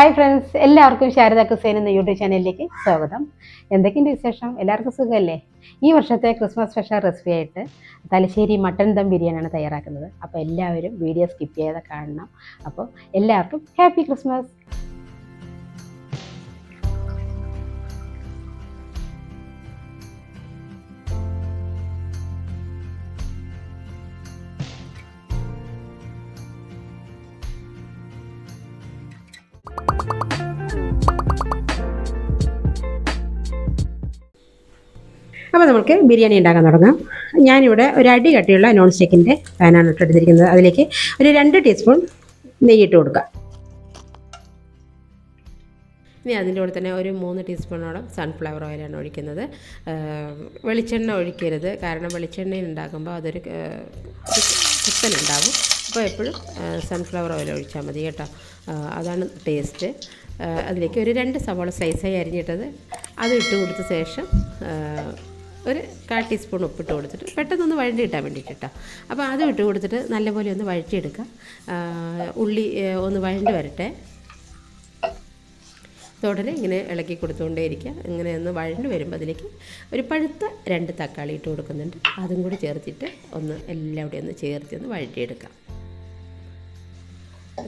Hi friends എല്ലാവർക്കും ശാരദ കുസേൻ എന്ന YouTube ചാനലിലേക്ക് സ്വാഗതം. എന്തൊക്കെയുണ്ട് വിശേഷം? എല്ലാവർക്കും സുഖമല്ലേ? ഈ വർഷത്തെ ക്രിസ്മസ് സ്പെഷ്യൽ റെസിപ്പി ആയിട്ട് തലശ്ശേരി മട്ടൻ ദം ബിരിയാണിയാണ് തയ്യാറാക്കുന്നത്. അപ്പോൾ എല്ലാവരും വീഡിയോ സ്കിപ്പ് ചെയ്യാതെ കാണണം. അപ്പോൾ എല്ലാവർക്കും ഹാപ്പി ക്രിസ്മസ് അപ്പോൾ നമുക്ക് ബിരിയാണി ഉണ്ടാക്കാൻ തുടങ്ങാം. ഞാനിവിടെ ഒരു അടി കട്ടിയുള്ള നോൺ സ്റ്റിക്കിന്റെ പാനാണ് ഇട്ടെടുത്തിരിക്കുന്നത് അതിലേക്ക് ഒരു രണ്ട് ടീസ്പൂൺ നെയ്യിട്ട് കൊടുക്കുക ഇനി അതിന്റെ കൂടെ തന്നെ ഒരു മൂന്ന് ടീസ്പൂണോളം സൺഫ്ലവർ ഓയിലാണ് ഒഴിക്കുന്നത്. വെളിച്ചെണ്ണ ഒഴിക്കരുത്. കാരണം വെളിച്ചെണ്ണയിൽ ഉണ്ടാക്കുമ്പോൾ അതൊരു കുത്തലുണ്ടാവും അപ്പോൾ എപ്പോഴും സൺഫ്ലവർ ഓയിൽ ഒഴിച്ചാൽ മതി കേട്ടോ. അതാണ് ടേസ്റ്റ് അതിലേക്ക് ഒരു രണ്ട് സവാള സൈസായി അരിഞ്ഞിട്ടത്. അത് ഇട്ട് കൊടുത്ത ശേഷം ഒരു കാൽ ടീസ്പൂൺ ഉപ്പിട്ട് കൊടുത്തിട്ട് പെട്ടെന്നൊന്ന് വഴണ്ടി ഇട്ടാൻ വേണ്ടിയിട്ട്. കേട്ടോ അപ്പോൾ അത് ഇട്ട് കൊടുത്തിട്ട് നല്ലപോലെ ഒന്ന് വഴറ്റിയെടുക്കുക ഉള്ളി ഒന്ന് വഴണ്ടി വരട്ടെ. തുടരെ ഇങ്ങനെ ഇളക്കി കൊടുത്തുകൊണ്ടേ ഇരിക്കുക ഇങ്ങനെ ഒന്ന് വഴണ്ട് വരുമ്പോൾ അതിലേക്ക് ഒരു പഴുത്ത രണ്ട് തക്കാളി ഇട്ട് കൊടുക്കുന്നുണ്ട്. അതും കൂടി ചേർത്തിട്ട് ഒന്ന് എല്ലാം കൂടി ഒന്ന് ചേർത്ത് ഒന്ന് വഴറ്റിയെടുക്കാം.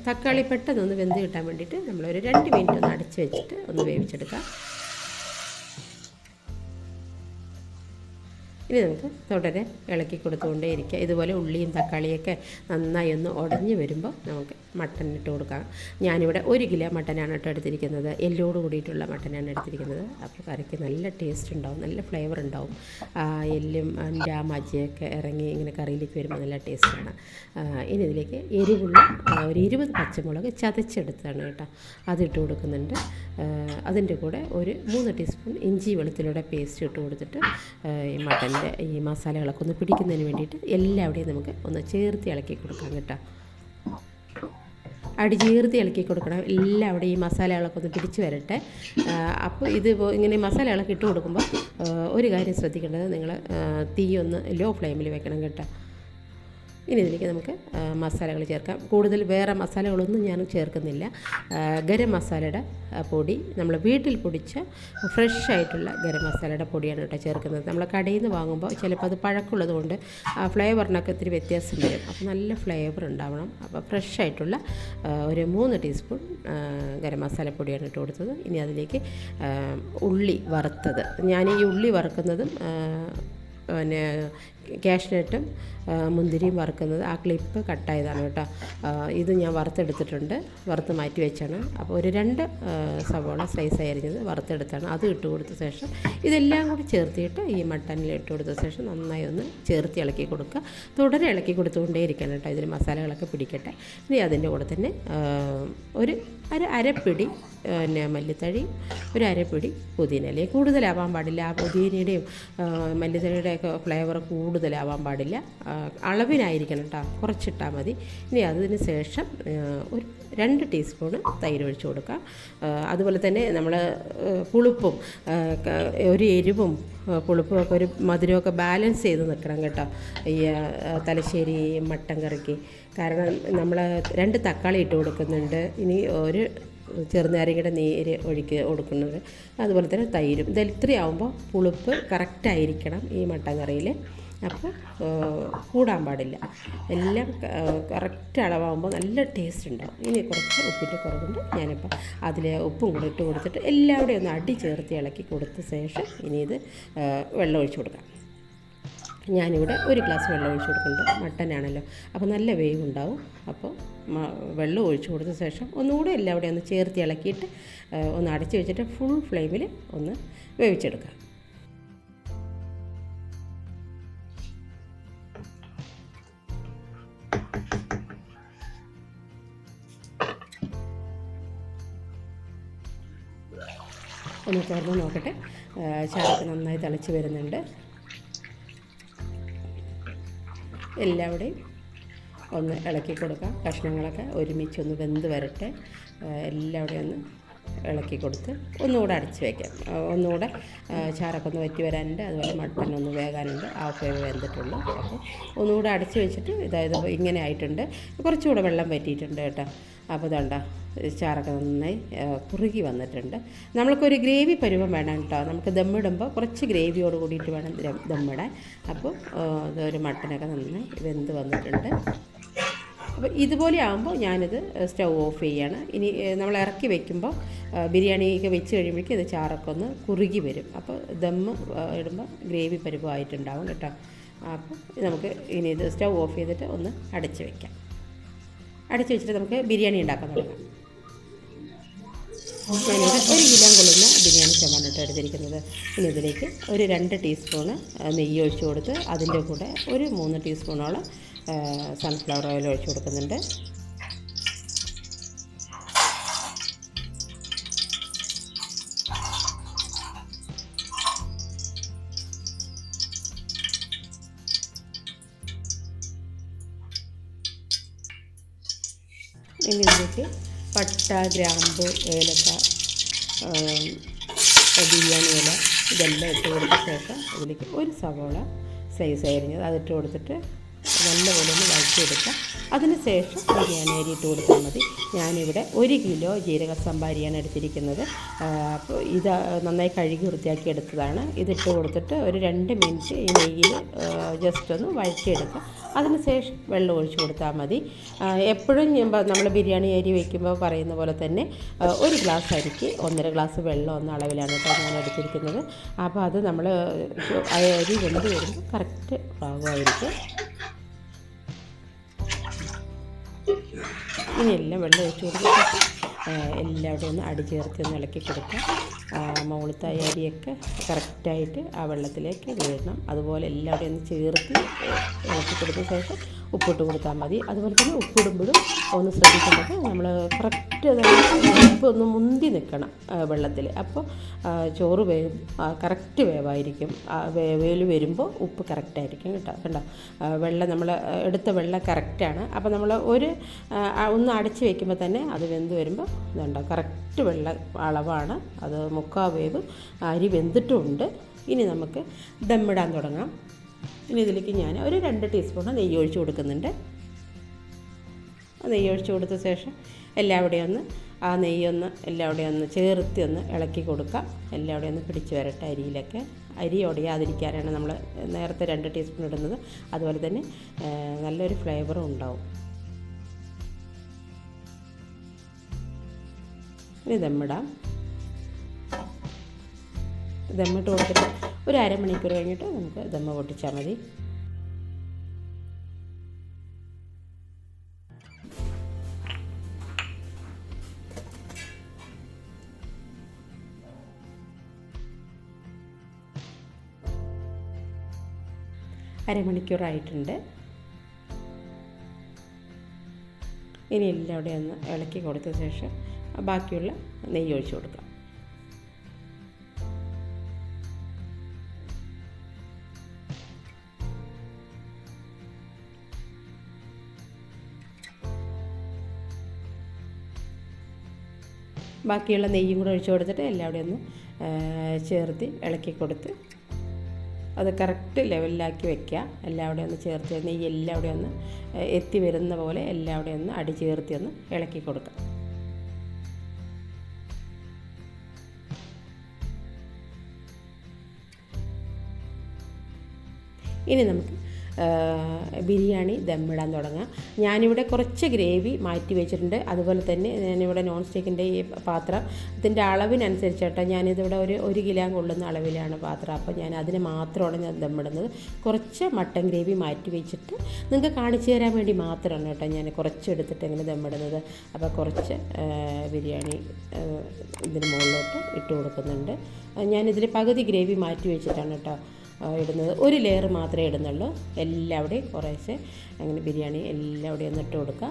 തക്കാളി പെട്ടെന്ന് ഒന്ന് വെന്ത് കിട്ടാൻ വേണ്ടിയിട്ട് നമ്മളൊരു രണ്ട് മിനിറ്റ് ഒന്ന് അടച്ച് വെച്ചിട്ട് ഒന്ന് വേവിച്ചെടുക്കാം. ഇനി നമുക്ക് തുടരെ ഇളക്കി കൊടുത്തുകൊണ്ടേ ഇരിക്കുക ഇതുപോലെ ഉള്ളിയും തക്കാളിയൊക്കെ നന്നായി ഒന്ന് ഉടഞ്ഞു വരുമ്പോൾ നമുക്ക് മട്ടൻ ഇട്ട് കൊടുക്കാം. ഞാനിവിടെ ഒരു കിലോ മട്ടനാണ് കേട്ടോ എടുത്തിരിക്കുന്നത്. എല്ലോട് കൂടിയിട്ടുള്ള മട്ടനാണ് എടുത്തിരിക്കുന്നത്. അപ്പോൾ കറിക്ക് നല്ല ടേസ്റ്റ് ഉണ്ടാവും നല്ല ഫ്ലേവർ ഉണ്ടാവും. എല്ലും അതിന്റെ ആ മജ്ജയൊക്കെ ഇറങ്ങി ഇങ്ങനെ കറിയിലേക്ക് വരുമ്പോൾ നല്ല ടേസ്റ്റാണ് ഇനി ഇതിലേക്ക് എരിവുള്ള ഒരു ഇരുപത് പച്ചമുളക് ചതച്ചെടുത്താണ് കേട്ടോ. അതിട്ട് കൊടുക്കുന്നുണ്ട്. അതിന്റെ കൂടെ ഒരു മൂന്ന് ടീസ്പൂൺ ഇഞ്ചി വെളുത്തിലൂടെ പേസ്റ്റ് ഇട്ട് കൊടുത്തിട്ട് ഈ മട്ടന്റെ ഈ മസാലകളൊക്കെ ഒന്ന് പിടിക്കുന്നതിന് വേണ്ടിയിട്ട് എല്ലാവിടെയും നമുക്ക് ഒന്ന് ചേർത്ത് ഇളക്കി കൊടുക്കാം കേട്ടോ. അടി ചേർത്ത് ഇളക്കി കൊടുക്കണം. എല്ലാവിടെയും ഈ മസാലകളൊക്കെ ഒന്ന് പിടിച്ച് വരട്ടെ. അപ്പോൾ ഇത് ഇങ്ങനെ മസാലകളൊക്കെ ഇട്ട് കൊടുക്കുമ്പോൾ ഒരു കാര്യം ശ്രദ്ധിക്കേണ്ടത് നിങ്ങൾ തീ ഒന്ന് ലോ ഫ്ലെയിമിൽ വെക്കണം കേട്ടോ. ഇനി ഇതിലേക്ക് നമുക്ക് മസാലകൾ ചേർക്കാം. കൂടുതൽ വേറെ മസാലകളൊന്നും ഞാൻ ചേർക്കുന്നില്ല. ഗരം മസാലയുടെ പൊടി നമ്മൾ വീട്ടിൽ പൊടിച്ച ഫ്രഷ് ആയിട്ടുള്ള ഗരം മസാലയുടെ പൊടിയാണ് കേട്ടോ ചേർക്കുന്നത്. നമ്മൾ കടയിൽ നിന്ന് വാങ്ങുമ്പോൾ ചിലപ്പോൾ അത് പഴക്കമുള്ളത് കൊണ്ട് ആ ഫ്ലേവറിനൊക്കെ ഇത്തിരി വ്യത്യാസം വരും. അപ്പോൾ നല്ല ഫ്ലേവർ ഉണ്ടാവണം. അപ്പോൾ ഫ്രഷ് ആയിട്ടുള്ള ഒരു മൂന്ന് ടീസ്പൂൺ ഗരം മസാല പൊടിയാണ് ഇട്ട് കൊടുത്തത്. ഇനി അതിലേക്ക് ഉള്ളി വറുത്തത്. ഞാൻ ഈ ഉള്ളി വറുക്കുന്നതും പിന്നെ ക്യാഷ്നട്ടും മുന്തിരിയും വറുക്കുന്നത് ആ ക്ലിപ്പ് കട്ടായതാണ് കേട്ടോ. ഇത് ഞാൻ വറുത്തെടുത്തിട്ടുണ്ട്. വറുത്ത് മാറ്റി വെച്ചാണ്. അപ്പോൾ ഒരു രണ്ട് സവോള സ്ലൈസ് അരിഞ്ഞത് വറുത്തെടുത്താണ്. അത് ഇട്ട് കൊടുത്ത ശേഷം ഇതെല്ലാം കൂടി ചേർത്തിയിട്ട് ഈ മട്ടനിൽ ഇട്ട് കൊടുത്ത ശേഷം നന്നായി ഒന്ന് ചേർത്ത് ഇളക്കി കൊടുക്കുക. തുടരെ ഇളക്കി കൊടുത്തുകൊണ്ടേ ഇരിക്കണം കേട്ടോ. ഇതിൽ മസാലകളൊക്കെ പിടിക്കട്ടെ. ഇനി അതിന്റെ കൂടെ തന്നെ ഒരു അര അരപ്പിടി പിന്നെ മല്ലിത്തഴി ഒരു അരപ്പിടി പുതിനയില. കൂടുതലാവാൻ പാടില്ല. ആ പുതിനയുടെയും മല്ലിത്തഴിയുടെയൊക്കെ ഫ്ലേവർ കൂടുതലാവാൻ പാടില്ല. അളവിനായിരിക്കണം കേട്ടോ കുറച്ചിട്ടാൽ മതി. ഇനി അതിന് ശേഷം ഒരു രണ്ട് ടീസ്പൂണ് തൈര് ഒഴിച്ച് കൊടുക്കുക അതുപോലെ തന്നെ നമ്മൾ പുളിപ്പും ഒരു എരിവും പുളിപ്പും ഒക്കെ ഒരു മധുരമൊക്കെ ബാലൻസ് ചെയ്ത് നിൽക്കണം കേട്ടോ. ഈ തലശ്ശേരി മട്ടൻ കറിക്ക്. കാരണം നമ്മൾ രണ്ട് തക്കാളി ഇട്ട് കൊടുക്കുന്നുണ്ട്. ഇനി ഒരു ചെറുനാരങ്ങയുടെ നീര് ഒഴിക്ക് കൊടുക്കുന്നത്. അതുപോലെ തന്നെ തൈരും. ഇത് ഇത്രയാവുമ്പോൾ പുളിപ്പ് കറക്റ്റായിരിക്കണം ഈ മട്ടൻ കറിയിൽ അപ്പോൾ കൂടാൻ പാടില്ല. എല്ലാം കറക്റ്റ് അളവാകുമ്പോൾ നല്ല ടേസ്റ്റ് ഉണ്ടാവും. ഇനി കുറച്ച് ഉപ്പിന്റെ കുറവുണ്ട്. ഞാനിപ്പോൾ അതിൽ ഉപ്പും കൂടെ ഇട്ട് കൊടുത്തിട്ട് എല്ലാവരുടെയും ഒന്ന് അടി ചേർത്ത് ഇളക്കി കൊടുത്ത ശേഷം ഇനി ഇത് വെള്ളം ഒഴിച്ച് കൊടുക്കാം. ഞാനിവിടെ ഒരു ഗ്ലാസ് വെള്ളം ഒഴിച്ച് കൊടുക്കുന്നുണ്ട്. മട്ടനാണല്ലോ അപ്പോൾ നല്ല വേവ് ഉണ്ടാവും അപ്പോൾ വെള്ളം ഒഴിച്ചു കൊടുത്ത ശേഷം ഒന്നുകൂടെ എല്ലാവരുടെയും ഒന്ന് ചേർത്ത് ഇളക്കിയിട്ട് ഒന്ന് അടച്ചു വെച്ചിട്ട് ഫുൾ ഫ്ലെയിമിൽ ഒന്ന് വേവിച്ചെടുക്കാം. ഒന്ന് തുറന്ന് നോക്കട്ടെ. ചായക്ക് നന്നായി തിളച്ച് വരുന്നുണ്ട്. എല്ലാവിടെയും ഒന്ന് ഇളക്കി കൊടുക്കാം. കഷ്ണങ്ങളൊക്കെ ഒരുമിച്ച് ഒന്ന് വെന്ത് വരട്ടെ. എല്ലാവിടെയും ഒന്ന് ഇളക്കി കൊടുത്ത് ഒന്നുകൂടെ അടച്ച് വയ്ക്കാം ഒന്നുകൂടെ ചാറൊക്കെ ഒന്ന് വറ്റി വരാനുണ്ട്. അതുപോലെ മട്ടൻ ഒന്ന് വേകാനുണ്ട്. Half wave വെന്തിട്ടുള്ളൂ. അപ്പോൾ ഒന്നുകൂടെ അടച്ച് വെച്ചിട്ട് ഇതായത് ഇങ്ങനെ ആയിട്ടുണ്ട്. കുറച്ചുകൂടെ വെള്ളം വറ്റിയിട്ടുണ്ട് കേട്ടോ. അപ്പോൾ ഇതുണ്ട ചാറൊക്കെ നന്നായി കുറുകി വന്നിട്ടുണ്ട്. നമ്മൾക്കൊരു ഗ്രേവി പരുവം വേണം കേട്ടോ. നമുക്ക് ദമ്മിടുമ്പോൾ കുറച്ച് ഗ്രേവിയോട് കൂടിയിട്ട് വേണം ദമ്മിടാൻ. അപ്പോൾ ഇതൊരു മട്ടനൊക്കെ നന്നായി വെന്ത് വന്നിട്ടുണ്ട്. അപ്പോൾ ഇതുപോലെ ആകുമ്പോൾ ഞാനിത് സ്റ്റൗ ഓഫ് ചെയ്യാണ്. ഇനി നമ്മൾ ഇറക്കി വെക്കുമ്പോൾ ബിരിയാണിയൊക്കെ വെച്ച് കഴിയുമ്പോഴേക്കും ഇത് ചാറൊക്കെ ഒന്ന് കുറുകി വരും. അപ്പോൾ ദമ്മ് ഇടുമ്പോൾ ഗ്രേവി പരുവമായിട്ടുണ്ടാവും കേട്ടോ. അപ്പോൾ നമുക്ക് ഇനി ഇത് സ്റ്റൗ ഓഫ് ചെയ്തിട്ട് ഒന്ന് അടച്ച് വെക്കാം. അടച്ച് വെച്ചിട്ട് നമുക്ക് ബിരിയാണി ഉണ്ടാക്കാൻ തുടങ്ങാം. ഞാനിവിടെ ഒരു കിലോ കൊള്ളുന്ന ബിരിയാണി ചമ്മാണ് കേട്ടോ എടുത്തിരിക്കുന്നത്. ഇനി ഇതിലേക്ക് ഒരു രണ്ട് ടീസ്പൂണ് നെയ്യ് ഒഴിച്ച് കൊടുത്ത് അതിന്റെ കൂടെ ഒരു മൂന്ന് ടീസ്പൂണോളം സൺഫ്ലവർ ഓയിൽ ഒഴിച്ചു കൊടുക്കുന്നുണ്ട്. ഇനി ഇതിലേക്ക് പട്ട ഗ്രാമ്പു ഏലക്ക ബിരിയാണി ഇല ഇതെല്ലാം ഇട്ട് കൊടുത്ത ശേഷം ഇതിലേക്ക് ഒരു സവോള സൈസ് അരിഞ്ഞത് അതിട്ട് കൊടുത്തിട്ട് നല്ലപോലെ ഒന്ന് വഴറ്റിയെടുക്കുക. അതിന് ശേഷം ബിരിയാണി അരി ഇട്ട് കൊടുത്താൽ മതി. ഞാനിവിടെ ഒരു കിലോ ജീരക സമ്പാരിയാണ് എടുത്തിരിക്കുന്നത്. ഇത് നന്നായി കഴുകി വൃത്തിയാക്കി എടുത്തതാണ്. ഇതിട്ട് കൊടുത്തിട്ട് ഒരു രണ്ട് മിനിറ്റ് ഈ നെയ്യിൽ ജസ്റ്റ് ഒന്ന് വഴറ്റിയെടുക്കുക. അതിനുശേഷം വെള്ളം ഒഴിച്ചു കൊടുത്താൽ മതി. എപ്പോഴും നമ്മൾ ബിരിയാണി അരി വയ്ക്കുമ്പോൾ പറയുന്ന പോലെ തന്നെ ഒരു ഗ്ലാസ് അരിക്ക് ഒന്നര ഗ്ലാസ് വെള്ളം എന്ന അളവിലാണ് കേട്ടോ ഞാൻ എടുത്തിരിക്കുന്നത്. അപ്പോൾ അത് നമ്മൾ അരി വെന്ത് വരുമ്പോൾ കറക്റ്റ് പാകമായിരിക്കും. ഇനി എല്ലാം വെള്ളം ഒഴിച്ച് കൊടുത്തിട്ട് എല്ലാവരും ഒന്ന് അടി ചേർത്ത് ഒന്ന് ഇളക്കി കൊടുക്കുക. മുകളിലത്തെ അരിയൊക്കെ കറക്റ്റായിട്ട് ആ വെള്ളത്തിലേക്ക് വീഴണം. അതുപോലെ എല്ലാവരും ഒന്ന് ചേർത്ത് ഇളക്കി കൊടുത്ത ശേഷം ഉപ്പിട്ട് കൊടുത്താൽ മതി. അതുപോലെ തന്നെ ഉപ്പിടുമ്പോഴും ഒന്ന് ശ്രദ്ധിക്കേണ്ടത് നമ്മൾ കറക്റ്റ് ഉപ്പ് ഒന്ന് മുന്തി നിൽക്കണം വെള്ളത്തിൽ അപ്പോൾ ചോറ് വേ കറക്റ്റ് വേവായിരിക്കും. വേവേൽ വരുമ്പോൾ ഉപ്പ് കറക്റ്റായിരിക്കും കേട്ടോ. കണ്ടോ? വെള്ളം നമ്മൾ എടുത്ത വെള്ളം കറക്റ്റാണ് അപ്പോൾ നമ്മൾ ഒരു ഒന്ന് അടച്ച് വെക്കുമ്പോൾ തന്നെ അത് വെന്ത് വരുമ്പോൾ ഇതുണ്ടോ കറക്റ്റ് വെള്ള അളവാണ്. അത് മുക്കാ വേവ് അരി വെന്തിട്ടുമുണ്ട്. ഇനി നമുക്ക് ദമ്മിടാൻ തുടങ്ങാം. ഇനി ഇതിലേക്ക് ഞാൻ ഒരു രണ്ട് ടീസ്പൂൺ നെയ്യ് ഒഴിച്ച് കൊടുക്കുന്നുണ്ട്. നെയ്യ് ഒഴിച്ച് കൊടുത്ത ശേഷം എല്ലാവിടെയും ഒന്ന് ആ നെയ്യൊന്ന് എല്ലാവിടെയും ഒന്ന് ചേർത്തി ഒന്ന് ഇളക്കി കൊടുക്കുക എല്ലാവിടെയും ഒന്ന് പിടിച്ച് വരട്ടെ അരിയിലൊക്കെ. അരി ഉടയാതിരിക്കാനാണ് നമ്മൾ നേരത്തെ രണ്ട് ടീസ്പൂൺ ഇടുന്നത്. അതുപോലെ തന്നെ നല്ലൊരു ഫ്ലേവറും ഉണ്ടാവും. ഇനി ദമ്മിടാം ദമ്മിട്ട് കൊടുത്തിട്ട് ഒരു അരമണിക്കൂർ കഴിഞ്ഞിട്ട് നമുക്ക് ദമ്മ പൊട്ടിച്ചാൽ മതി. അരമണിക്കൂറായിട്ടുണ്ട്. ഇനി എല്ലാവിടെയും ഒന്ന് ഇളക്കി കൊടുത്ത ശേഷം ബാക്കിയുള്ള നെയ്യ് ഒഴിച്ച് കൊടുക്കാം. ബാക്കിയുള്ള നെയ്യും കൂടെ ഒഴിച്ച് കൊടുത്തിട്ട് എല്ലാവിടെയും ഒന്ന് ചേർത്ത് ഇളക്കി കൊടുത്ത് അത് കറക്റ്റ് ലെവലിലാക്കി വെക്കുക. എല്ലാവിടെയും ഒന്ന് ചേർത്ത് നെയ്യ് എല്ലാവിടെയും ഒന്ന് എത്തി വരുന്ന പോലെ എല്ലാവിടെയും ഒന്ന് അടി ചേർത്തി ഒന്ന് ഇളക്കി കൊടുക്കുക. ഇനി നമുക്ക് ബിരിയാണി ദമ്മിടാൻ തുടങ്ങാം. ഞാനിവിടെ കുറച്ച് ഗ്രേവി മാറ്റി വെച്ചിട്ടുണ്ട്. അതുപോലെ തന്നെ ഞാനിവിടെ നോൺ സ്റ്റിക്കിന്റെ ഈ പാത്രം ഇതിന്റെ അളവിനനുസരിച്ചാട്ടോ ഞാനിതിവിടെ ഒരു ഒരു കിലോ കൊള്ളുന്ന അളവിലാണ് പാത്രം. അപ്പോൾ ഞാൻ അതിന് മാത്രമാണ് ഞാൻ ദമ്മിടുന്നത്. കുറച്ച് മട്ടൻ ഗ്രേവി മാറ്റി വെച്ചിട്ട് നിങ്ങൾക്ക് കാണിച്ചു തരാൻ വേണ്ടി മാത്രമാണ് കേട്ടോ ഞാൻ കുറച്ച് എടുത്തിട്ട് ഇങ്ങനെ ദമ്മിടുന്നത്. അപ്പോൾ കുറച്ച് ബിരിയാണി ഇതിന് മുകളിലോട്ട് ഇട്ട് കൊടുക്കുന്നുണ്ട്. ഞാനിതിൽ പകുതി ഗ്രേവി മാറ്റി വെച്ചിട്ടാണ് കേട്ടോ ഇടുന്നത്. ഒരു ലെയർ മാത്രമേ ഇടുന്നുള്ളൂ. എല്ലാവിടെയും കുറേശ്ശെ അങ്ങനെ ബിരിയാണി എല്ലാവിടെയും ഒന്ന് ഇട്ട് കൊടുക്കുക.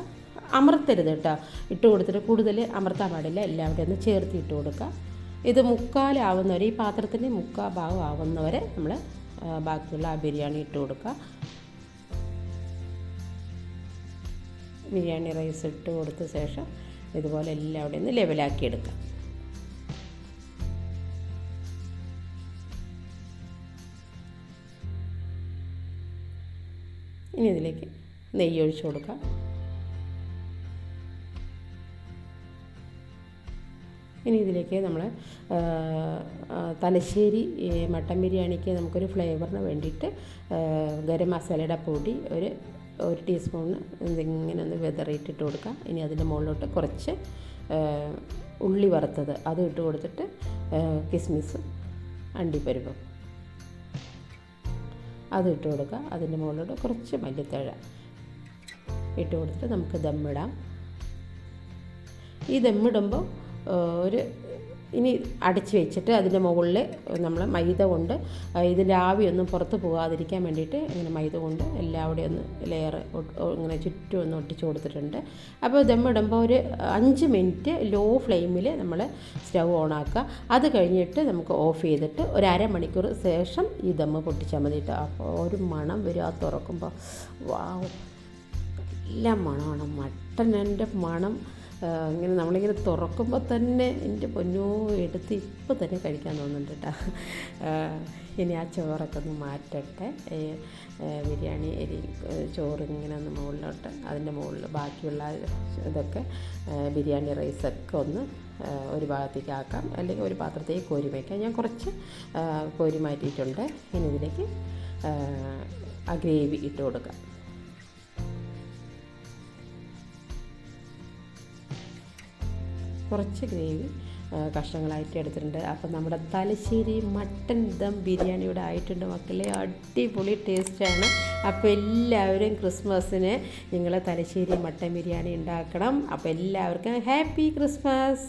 അമർത്തരുത് കേട്ടോ. ഇട്ട് കൊടുത്തിട്ട് കൂടുതൽ അമർത്താൻ പാടില്ല. എല്ലാവിടെയും ഒന്ന് ചേർത്ത് ഇട്ട് കൊടുക്കുക. ഇത് മുക്കാലാവുന്നവരെ ഈ പാത്രത്തിന്റെ മുക്കാൽ ഭാഗം ആവുന്നവരെ നമ്മൾ ബാക്കിയുള്ള ആ ബിരിയാണി ഇട്ട് കൊടുക്കുക. ബിരിയാണി റൈസ് ഇട്ട് കൊടുത്ത ശേഷം ഇതുപോലെ എല്ലാവിടെയും ഒന്ന് ലെവലാക്കി എടുക്കുക. ഇനി ഇതിലേക്ക് നെയ്യ് ഒഴിച്ചു കൊടുക്കാം. ഇനി ഇതിലേക്ക് നമ്മൾ തലശ്ശേരി മട്ടൻ ബിരിയാണിക്ക് നമുക്കൊരു ഫ്ലേവറിന് വേണ്ടിയിട്ട് ഗരം മസാലയുടെ പൊടി ഒരു ഒരു ടീസ്പൂണ് ഇതിങ്ങനെ ഒന്ന് വിതറിയിട്ടിട്ട് കൊടുക്കാം. ഇനി അതിന്റെ മുകളിലോട്ട് കുറച്ച് ഉള്ളി വറുത്തത്. അതും ഇട്ട് കൊടുത്തിട്ട് കിസ്മിസും അണ്ടിപ്പരിപ്പും. അത് ഇട്ട് കൊടുക്കുക. അതിന്റെ മുകളിലോട്ട് കുറച്ച് മല്ലിത്തഴ ഇട്ട് കൊടുത്തിട്ട് നമുക്ക് ദമ്മിടാം ഈ ദമ്മിടുമ്പോൾ ഒരു ഇനി അടച്ചു വെച്ചിട്ട് അതിന്റെ മുകളിൽ നമ്മൾ മൈദ കൊണ്ട് ഇതിന്റെ ആവിയൊന്നും പുറത്ത് പോകാതിരിക്കാൻ വേണ്ടിയിട്ട് ഇങ്ങനെ മൈദ കൊണ്ട് എല്ലാം അവിടെ ഒന്ന് ലെയർ ഇങ്ങനെ ചുറ്റും ഒന്ന് ഒട്ടിച്ചു കൊടുത്തിട്ടുണ്ട്. അപ്പോൾ ദമ്മിടുമ്പോൾ ഒരു അഞ്ച് മിനിറ്റ് ലോ ഫ്ലെയിമിൽ നമ്മൾ സ്റ്റൗ ആക്കുക. അത് കഴിഞ്ഞിട്ട് നമുക്ക് ഓഫ് ചെയ്തിട്ട് ഒരു അരമണിക്കൂർ ശേഷം ഈ ദമ്മ് പൊട്ടിച്ചാൽ മതി കേട്ടോ. അപ്പോൾ ഒരു മണം വരും ആ തുറക്കുമ്പോൾ. വാ നല്ല മണമാണ്. മട്ടന്റെ മണം. ഇങ്ങനെ നമ്മളിങ്ങനെ തുറക്കുമ്പോൾ തന്നെ എന്റെ പൊന്നോ എടുത്ത് ഇപ്പോൾ തന്നെ കഴിക്കാൻ തോന്നുന്നുണ്ട് കേട്ടോ ഇനി ആ ചോറൊക്കെ ഒന്ന് മാറ്റട്ടെ. ബിരിയാണി അരി ചോറ് ഇങ്ങനെ ഒന്ന് മുകളിലോട്ട് അതിന്റെ മുകളിൽ ബാക്കിയുള്ള ഇതൊക്കെ ബിരിയാണി റൈസൊക്കെ ഒന്ന് ഒരു ഭാഗത്തേക്ക് ആക്കാം. അല്ലെങ്കിൽ ഒരു പാത്രത്തേക്ക് കോരി വയ്ക്കാം ഞാൻ കുറച്ച് കോരി മാറ്റിയിട്ടുണ്ട്. ഇനി ഇതിലേക്ക് ആ ഗ്രേവി ഇട്ട് കൊടുക്കാം. കുറച്ച് ഗ്രേവി കഷ്ണങ്ങളായിട്ട് എടുത്തിട്ടുണ്ട്. അപ്പം നമ്മുടെ തലശ്ശേരി മട്ടൻ ദം ബിരിയാണി ഇവിടെ ആയിട്ടുണ്ട് മക്കളെ. അടിപൊളി ടേസ്റ്റാണ്. അപ്പോൾ എല്ലാവരും ക്രിസ്മസിന് നിങ്ങൾ തലശ്ശേരി മട്ടൻ ബിരിയാണി ഉണ്ടാക്കണം. അപ്പോൾ എല്ലാവർക്കും ഹാപ്പി ക്രിസ്മസ്.